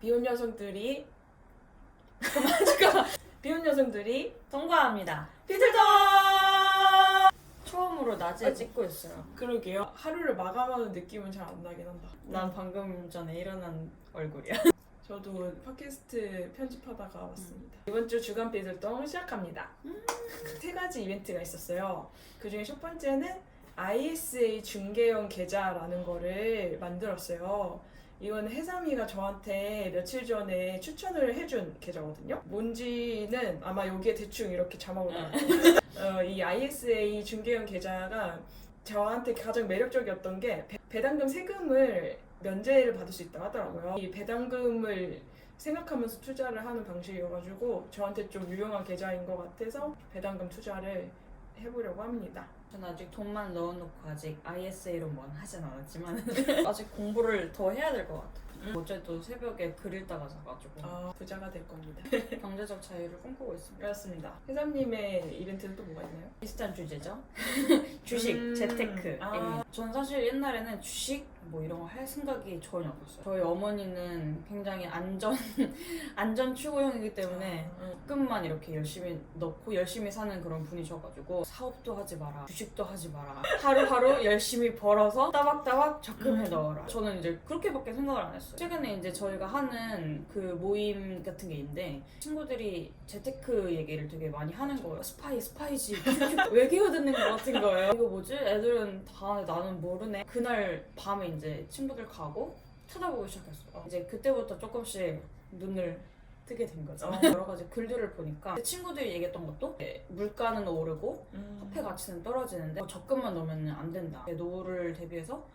비혼 여성들이 그만 잠깐 비혼 여성들이 통과합니다. 피들터 처음으로 낮에 아이고. 찍고 있어요. 그러게요 하루를 마감하는 느낌은 잘 안 나긴 한다 난 방금 전에 일어난 얼굴이야. 저도 팟캐스트 편집하다가 왔습니다. 이번 주 주간 삐들동 시작합니다. 세 가지 이벤트가 있었어요. 그 중에 첫 번째는 ISA 중개용 계좌라는 거를 만들었어요. 이건 해삼이가 저한테 며칠 전에 추천을 해준 계좌거든요. 뭔지는 아마 여기에 대충 이렇게 자막으로. 어, 이 ISA 중개용 계좌가 저한테 가장 매력적이었던 게 배- 배당금 세금을 면제를 받을 수 있다고 하더라고요. 이 배당금을 생각하면서 투자를 하는 방식이어가지고 저한테 좀 유용한 계좌인 것 같아서 배당금 투자를 해보려고 합니다. 전 아직 돈만 넣어놓고 아직 ISA로 뭔 하진 않았지만 아직 공부를 더 해야 될 것 같아. 음. 어제 또 새벽에 글 읽다가 자가지고 아, 부자가 될 겁니다. 경제적 자유를 꿈꾸고 있습니다. 그렇습니다. 회장님의 이벤트는 또 뭐가 있나요? 비슷한 주제죠. 주식, 음, 재테크입니다. 아. 전 사실 옛날에는 주식 뭐 이런 거 할 생각이 전혀 없었어요. 저희 어머니는 굉장히 안전 안전 추구형이기 때문에 음. 조금만 이렇게 열심히 넣고 열심히 사는 그런 분이셔가지고 사업도 하지 마라 주식도 하지 마라 하루하루 열심히 벌어서 따박따박 적금해 음. 넣어라. 저는 이제 그렇게밖에 생각을 안 했어요. 최근에 이제 저희가 하는 그 모임 같은 게 있는데 친구들이 재테크 얘기를 되게 많이 하는 거예요. 스파이 스파이지. 왜 기어듣는 것 같은 거예요? 이거 뭐지? 애들은 다 나는 모르네. 그날 밤에 이제 친구들 가고 쳐다보기 시작했어요 이제 그때부터 조금씩 눈을 뜨게 된 거죠. 어. 여러 가지 글들을 보니까 제 친구들이 얘기했던 것도 물가는 오르고 음. 화폐 가치는 떨어지는데 적금만 넣으면 안 된다. 노후를 대비해서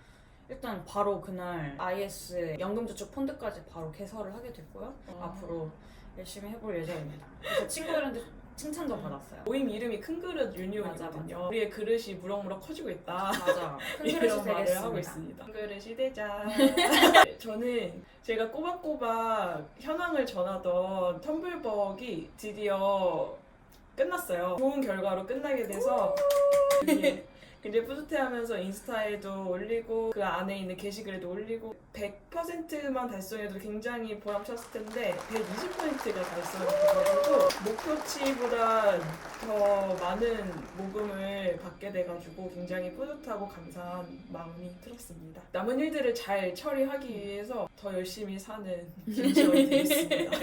일단 바로 그날 IS 연금저축 펀드까지 바로 개설을 하게 됐고요. 어. 앞으로 열심히 해볼 예정입니다. 그래서 친구들한테 칭찬도 받았어요. 모임 이름이 큰 그릇 유니온이거든요. 우리의 그릇이 무럭무럭 커지고 있다. 맞아. 큰 이런 그릇이 말을 되겠습니다. 하고 있습니다. 큰 그릇이 되자. 저는 제가 꼬박꼬박 현황을 전하던 텀블벅이 드디어 끝났어요. 좋은 결과로 끝나게 돼서 예, 굉장히 뿌듯해하면서 인스타에도 올리고 그 안에 있는 게시글에도 올리고 100%만 달성해도 굉장히 보람찼을 텐데 120%가 달성이 돼가지고 목표치보다 더 많은 모금을 받게 돼가지고 굉장히 뿌듯하고 감사한 마음이 들었습니다. 남은 일들을 잘 처리하기 위해서 더 열심히 사는 김지원이 되겠습니다.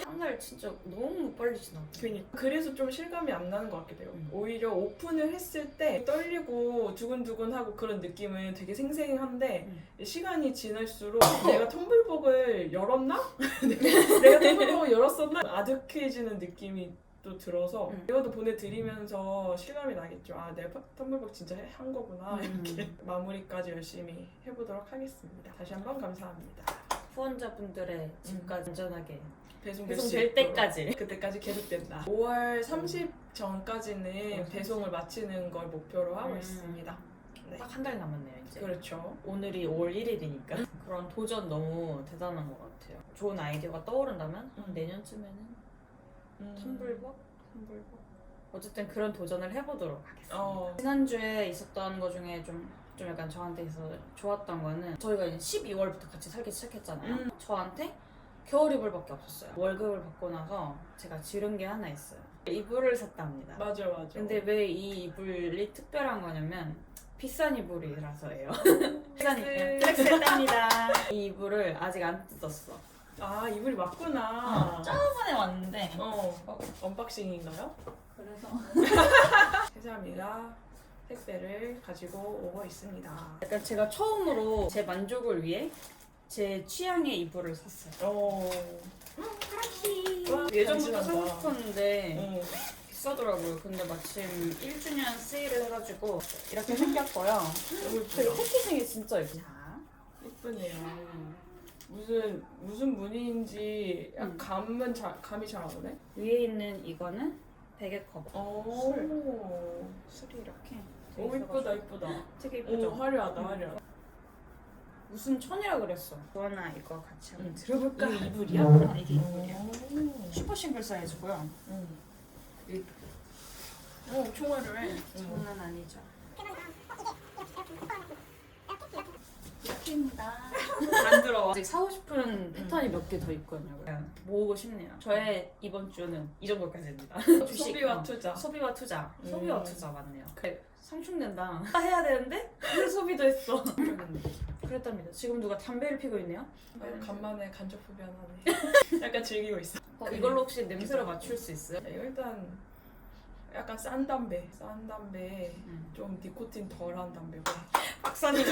한달 진짜 너무 빨리 지나가. 그러니까 그래서 좀 실감이 안 나는 것 같기도 해요. 음. 오히려 오픈을 했을 때 떨리 고 두근두근하고 그런 느낌은 되게 생생한데 음. 시간이 지날수록 내가 텀블벅을 열었나? 내가 텀블벅을 열었었나? 아득해지는 느낌이 또 들어서 음. 이것도 보내드리면서 실감이 나겠죠. 아, 내가 텀블벅 진짜 해- 한 거구나. 음. 이렇게 마무리까지 열심히 해보도록 하겠습니다. 다시 한번 감사합니다. 후원자분들의 집까지 안전하게 배송될 배송 수될 있도록. 때까지. 그때까지 계속된다. 5월 30 전까지는 음. 배송을 마치는 걸 목표로 하고 음. 있습니다. 네. 딱 한 달 남았네요 이제. 그렇죠. 오늘이 5월 1일이니까 그런 도전 너무 대단한 것 같아요. 좋은 아이디어가 떠오른다면 한 음. 내년쯤에는 음. 텀블벅? 텀블벅? 어쨌든 그런 도전을 해보도록 하겠습니다. 어. 지난주에 있었던 것 중에 좀, 좀 약간 저한테 있어 좋았던 거는 저희가 이제 12월부터 같이 살기 시작했잖아요. 음. 저한테 겨울 이불밖에 없었어요. 월급을 받고 나서 제가 지른 게 하나 있어요. 이불을 샀답니다. 맞아 맞아. 근데 왜 이 이불이 특별한 거냐면 비싼 이불이라서예요. 비싼 이불. 네. 플렉스했답니다. 이 이불을 아직 안 뜯었어. 아 이불이 맞구나. 저번에 왔는데. 어 언박싱인가요? 그래서 세상이가 택배를 가지고 오고 있습니다. 약간 제가 처음으로 제 만족을 위해 제 취향의 이불을 샀어요. 어. 와, 예전부터 간지난다. 사고 싶었는데 어. 비싸더라고요. 근데 마침 1주년 세일을 해가지고 이렇게 생겼고요. 되게. 패키징이 진짜 예쁘다. 예쁘네요. 무슨 무슨 무늬인지 약 음. 감은 잘 감이 잘 안 오네. 위에 있는 이거는 베개 커버. 오. 술이 이렇게. 오 이쁘다 이쁘다. 되게 오 예쁘죠? 화려하다 음. 화려하다. 무슨 천이라 그랬어. 조하나 이거 같이 한번 음. 들어볼까? 이게 이불이야? 아, 이게 이불이야. 오. 슈퍼 싱글 사이즈고요. 응. 오 총알을 해. 장난 아니죠. 안 들어와. 아직 사고 싶은 패턴이 몇 개 더 있거든요. 그냥 모으고 싶네요. 저의 이번 주는 이 정도까지입니다. 주식, 소비와 어, 투자. 소비와 투자. 음. 소비와 투자 맞네요. 그래, 상충된다. 해야 되는데 소비도 했어. 그 랬답니다. 지금 누가 담배를 피고 있네요. 아, 간만에 간접 흡연 하네. 약간 즐기고 있어. 어, 이걸로 혹시 냄새를 맞출 수 있어요? 네, 일단 약간 싼 담배, 싼 담배, 음. 좀 니코틴 덜한 담배고 박사님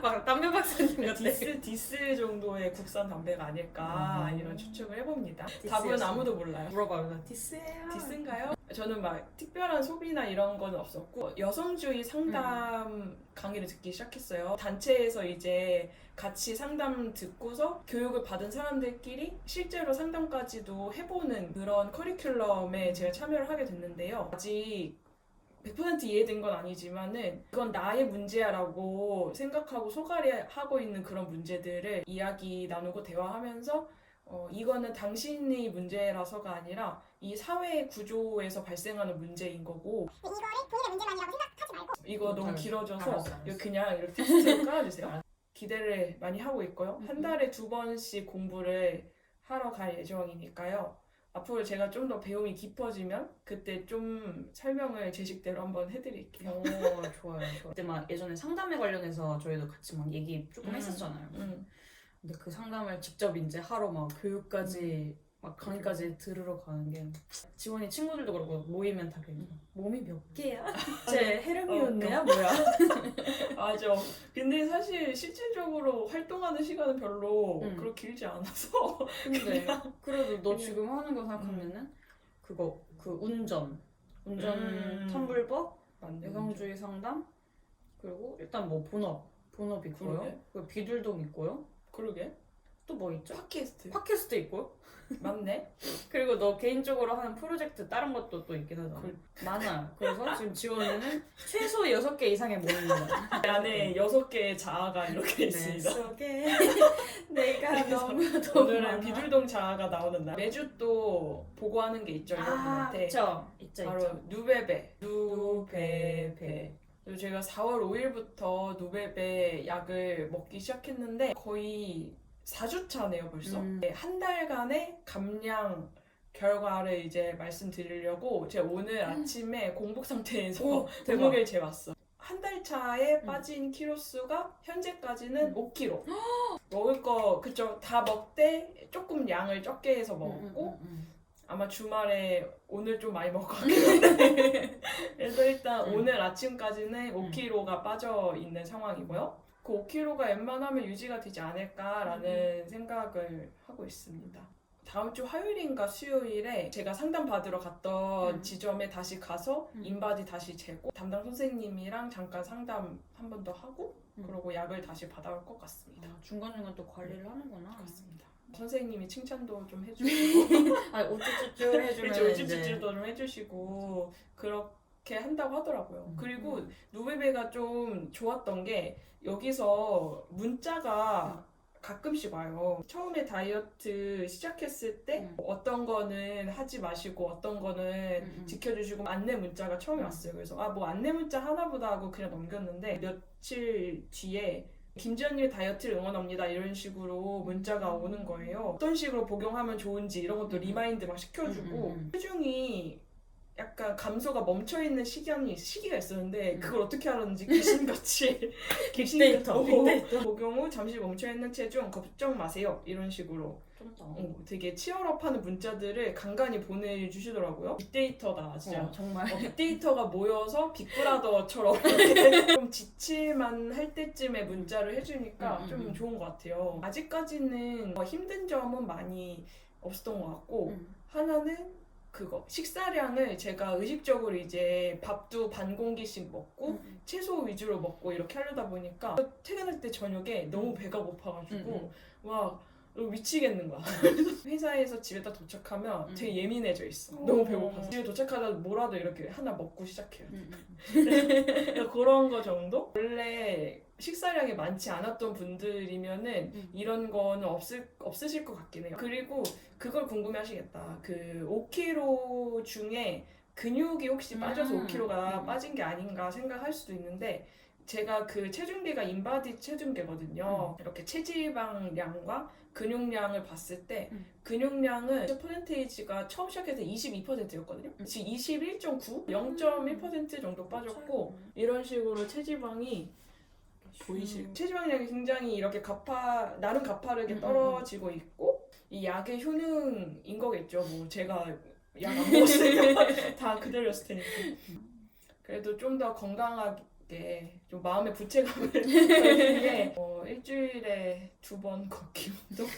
막 담배 박사님 같아. 디스 디스 정도의 국산 담배가 아닐까 음. 이런 추측을 해봅니다. 디스였어. 답은 아무도 몰라요. 물어봐요. 디스예요. 디스인가요? 저는 막 특별한 소비나 이런 건 없었고 여성주의 상담 강의를 듣기 시작했어요. 단체에서 이제 같이 상담 듣고서 교육을 받은 사람들끼리 실제로 상담까지도 해보는 그런 커리큘럼에 제가 참여를 하게 됐는데요. 아직 100% 이해된 건 아니지만은 이건 나의 문제야라고 생각하고 소갈이 하고 있는 그런 문제들을 이야기 나누고 대화하면서 어, 이거는 당신의 문제라서가 아니라 이 사회 구조에서 발생하는 문제인 거고 이거를 본인의 문제만이라고 생각하지 말고 이거 너무 알았어. 길어져서 알았어, 알았어. 이거 그냥 이렇게 텍스트로 깔아주세요. 기대를 많이 하고 있고요. 음, 한 달에 두 번씩 공부를 하러 갈 예정이니까요. 앞으로 제가 좀 더 배움이 깊어지면 그때 좀 설명을 제 식대로 한번 해드릴게요. 오 좋아요, 좋아요. 그때 막 예전에 상담에 관련해서 저희도 같이 막 얘기 조금 음. 했었잖아요. 음. 근데 그 상담을 직접 이제 하러 막 교육까지 막 강의까지 들으러 가는 게 지원이 친구들도 그렇고 모이면 다 그래요. 몸이 몇 개야? 제 헤르미온느야 뭐야? 맞아. 근데 사실 실질적으로 활동하는 시간은 별로 음. 그렇게 길지 않아서 근데 그래도 너 그냥- 지금 하는 거 생각하면은 그거 그 운전, 운전 음. 텀블벅, 맞네. 여성주의 상담 그리고 일단 뭐 본업, 본업 있고요. 그러게. 그리고 비둘동 있고요. 그러게. 또 뭐 있죠? 팟캐스트 팟캐스트 있고요. 맞네. 그리고 너 개인적으로 하는 프로젝트 다른 것도 또 있긴 하잖아. 많아요. 그래서 지금 지원이는 최소 6개 이상의 모임입니다. 내 안에 여섯 개의 자아가 이렇게 있습니다. 속에 내가 그래서 너무도 오늘은 많아. 비둘동 자아가 나오는 날. 매주 또 보고하는 게 있죠 아, 여러분한테. 그쵸. 있죠, 바로 있죠. 누베베. 누베베. 그리고 제가 4월 5일부터 누베베 약을 먹기 시작했는데 거의 4주 차네요 벌써. 음. 네, 한 달간의 감량 결과를 이제 말씀드리려고 제가 오늘 아침에 공복 상태에서 음. 목욕을 재왔어. 한 달 차에 음. 빠진 키로 수가 현재까지는 5kg. 먹을 거 그쵸 다 먹되 조금 양을 적게 해서 먹었고 음, 음, 음, 아마 주말에 오늘 좀 많이 같긴 한데 그래서 일단 음. 오늘 아침까지는 5kg가 빠져 있는 상황이고요. 그 5kg가 웬만하면 유지가 되지 않을까라는 생각을 하고 있습니다. 다음 주 화요일인가 수요일에 제가 상담 받으러 갔던 음. 지점에 다시 가서 음. 인바디 다시 재고 담당 선생님이랑 잠깐 상담 한 번 더 하고 음. 그리고 약을 다시 받아올 것 같습니다. 아, 중간중간 또 관리를 하는구나. 그렇습니다. 선생님이 칭찬도 좀 해주시고 아, 우쭈쭈쭈 해주면 그렇죠. 우쭈쭈쭈도 좀 해주시고 그렇게 한다고 하더라고요. 음. 그리고 누베베가 좀 좋았던 게 여기서 문자가 가끔씩 와요. 처음에 다이어트 시작했을 때 음. 어떤 거는 하지 마시고 어떤 거는 음, 음. 지켜주시고 안내 문자가 처음에 음. 왔어요. 그래서 아 뭐 안내 문자 하나보다 하고 그냥 넘겼는데 며칠 뒤에 김지연님 다이어트를 응원합니다 이런 식으로 문자가 오는 거예요. 어떤 식으로 복용하면 좋은지 이런 것도 음. 리마인드 막 시켜주고 음, 음, 음. 체중이 약간 감소가 멈춰 있는 시간이 시기가 있었는데 음. 그걸 어떻게 알았는지 귀신같이 빅데이터, 빅데이터. 복용 후 잠시 멈춰 있는 체중 걱정 마세요 이런 식으로 어, 되게 치열업하는 문자들을 간간히 보내주시더라고요. 빅데이터다 진짜. 어, 정말 어, 빅데이터가 모여서 빅브라더처럼 좀 지칠만 할 때쯤에 문자를 해주니까 음, 음, 좀 음. 좋은 것 같아요. 아직까지는 뭐 힘든 점은 많이 없었던 것 같고 음. 하나는 그거 식사량을 제가 의식적으로 이제 밥도 반 공기씩 먹고 음. 채소 위주로 먹고 이렇게 하려다 보니까 퇴근할 때 저녁에 너무 배가 고파가지고 음, 막 미치겠는 거야. 회사에서 집에 딱 도착하면 음. 되게 예민해져 있어. 어. 너무 배고파서. 집에 도착하다 뭐라도 이렇게 하나 먹고 시작해요. 음, 음. 그런 거 정도? 원래 식사량이 많지 않았던 분들이면은 음. 이런 거는 없을, 없으실 것 같긴 해요. 그리고 그걸 궁금해 하시겠다. 그 5kg 중에 근육이 혹시 빠져서 음. 5kg가 음. 빠진 게 아닌가 생각할 수도 있는데 제가 그 체중계가 인바디 체중계거든요. 이렇게 체지방량과 근육량을 봤을 때 음. 근육량은 퍼센테이지가 처음 시작해서 22%였거든요. 지금 21.9, 0.1% 정도 빠졌고 이런 식으로 체지방이 보이실 음. 체지방량이 굉장히 이렇게 가파 나름 가파르게 음, 음, 떨어지고 있고 이 약의 효능인 거겠죠. 뭐 제가 약 안 먹었으니까 다 그대로였을 테니까. 그래도 좀 더 건강하게 좀 마음의 부채감을 위해 어, 일주일에 두 번 걷기 정도.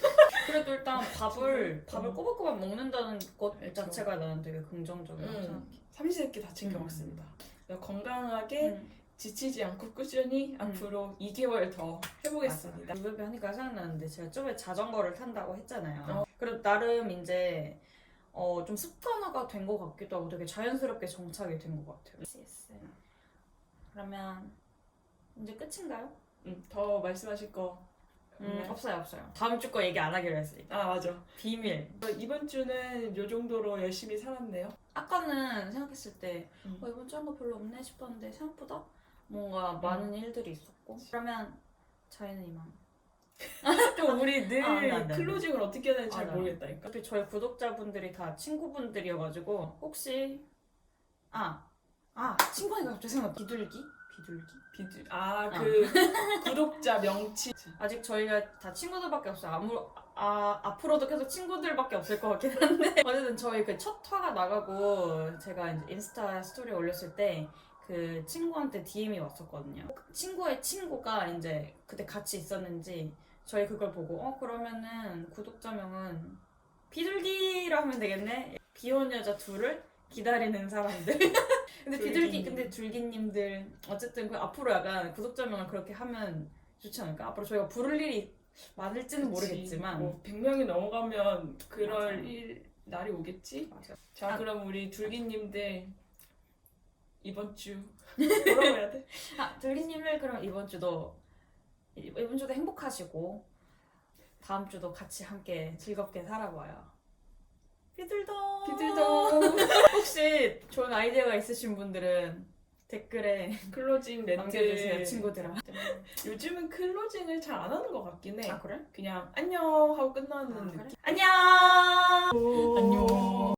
그래도 일단 밥을 밥을 음. 꼬박꼬박 먹는다는 것 그렇죠. 자체가 나는 되게 긍정적이라고 음. 생각해. 삼시세끼 다 챙겨 음. 먹습니다. 건강하게 음. 지치지 않고 꾸준히 앞으로 2개월 더 해보겠습니다. 유럽이 하니까 생각나는데 제가 저번에 자전거를 탄다고 했잖아요. 어. 그래도 나름 이제 어, 좀 습관화가 된 것 같기도 하고 되게 자연스럽게 정착이 된 것 같아요. 그러면 이제 끝인가요? 음, 더 말씀하실 거 음? 없어요 없어요. 다음 주 거 얘기 안 하기로 했으니까 아 맞아. 비밀. 이번 주는 요 정도로 열심히 살았네요. 아까는 생각했을 때 음. 어, 이번 주 한 거 별로 없네 싶었는데 생각보다 뭔가 많은 일들이 있었고 그러면 저희는 이만 또 우리 늘 아, 안 돼. 클로징을 어떻게 해야 되는지 잘 아, 네. 모르겠다니까. 어차피 저희 구독자분들이 다 친구분들이어가지고 혹시 아, 아 친구니까 갑자기 생각 비둘기? 비둘기? 비주 아그 구독자 명치. 아직 저희가 다 친구들밖에 없어요. 아무 아 앞으로도 계속 친구들밖에 없을 것 같긴 한데 어쨌든 저희 그 첫 화가 나가고 제가 이제 인스타 스토리 올렸을 때 그 친구한테 DM이 왔었거든요. 친구의 친구가 이제 그때 같이 있었는지 저희 그걸 보고 어 그러면은 구독자명은 비둘기로 하면 되겠네. 비혼 여자 둘을 기다리는 사람들. 근데 비둘기. 근데 둘기님들 어쨌든 그 앞으로 약간 구독자명을 그렇게 하면 좋지 않을까? 앞으로 저희가 부를 일이 많을지는 모르겠지만 뭐 100명이 넘어가면 그럴 맞아. 일 날이 오겠지. 맞아. 자 아. 그럼 우리 둘기님들 이번 주 뭐라고 해야 돼? 아, 둘기님을 그럼 이번 주도 이- 이번 주도 행복하시고 다음 주도 같이 함께 즐겁게 살아봐요. 비둘도 비들도 혹시 좋은 아이디어가 있으신 분들은 댓글에 클로징 남겨주세요 친구들아. 요즘은 클로징을 잘 안 하는 것 같긴 해. 아 그래? 그냥 안녕 하고 끝나는 아, 느낌. 그래? 안녕. 안녕.